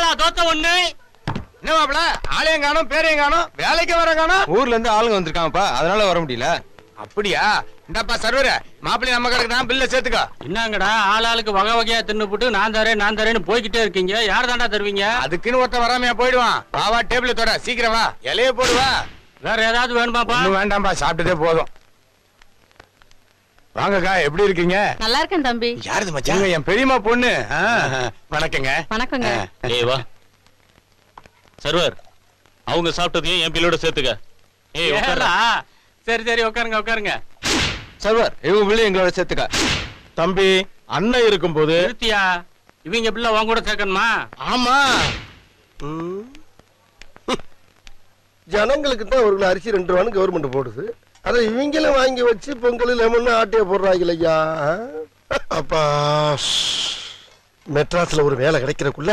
நாளா தோத்த ஒண்ணு? என்ன மாப்பிள? ஆளையும் காணும் பேரையும் காணும் வேலைக்கு வர காணும். ஊர்ல இருந்து ஆளுங்க வந்திருக்காங்கப்பா அதனால வர முடியல. அப்படியா? இந்தாப்பா சர்வர மாப்பிள்ளை நம்ம கணக்கு தான் பில்ல சேர்த்துக்கோ. என்னங்கடா ஆள் ஆளுக்கு வகை வகையா தின்னுபுட்டு நான் தரேன் நான் தரேன்னு போய்கிட்டே இருக்கீங்க. யார் தாண்டா தருவீங்க? அதுக்குன்னு ஒருத்தன் வராமையா போயிடுவான். வா வா டேபிள் தொட சீக்கிரம் வா. இலைய போடுவா வேற ஏதாவது வேணுமாப்பா? ஒண்ணும் வேண்டாம்பா சாப்பிட்டதே போதும். வாங்கக்கா எப்படி இருக்கீங்க? நல்லா இருக்கேன் தம்பி. யாருது மச்சான்? என் பெரியம்மா பொண்ணு. வணக்கங்க. வணக்கங்க. ஏய் வா. சர்வர் அவங்க சாப்பிட்டதையும் என் பிள்ளோட சேர்த்துக்க. ஏய் உட்கார்றா. ஏடா? சரி சரி உட்காருங்க உட்காருங்க. சர்வர் இவங்க பிள்ளை எங்களோட சேர்த்துக்க. தம்பி அண்ணன் இருக்கும்போது நிறுத்தியா? இவங்க பிள்ளை உன் கூட சேர்க்கணுமா? ஆமா. ஜனங்களுக்கு தான் ஒரு அரிசி ரெண்டு ரூபான்னு கவர்மெண்ட் போடுது. அதை இவங்களும் வாங்கி வச்சு பொங்கல் லெமன் ஆட்டிய போடுறாங்க அப்பா மெட்ராஸ்ல ஒரு வேலை கிடைக்கிறக்குள்ள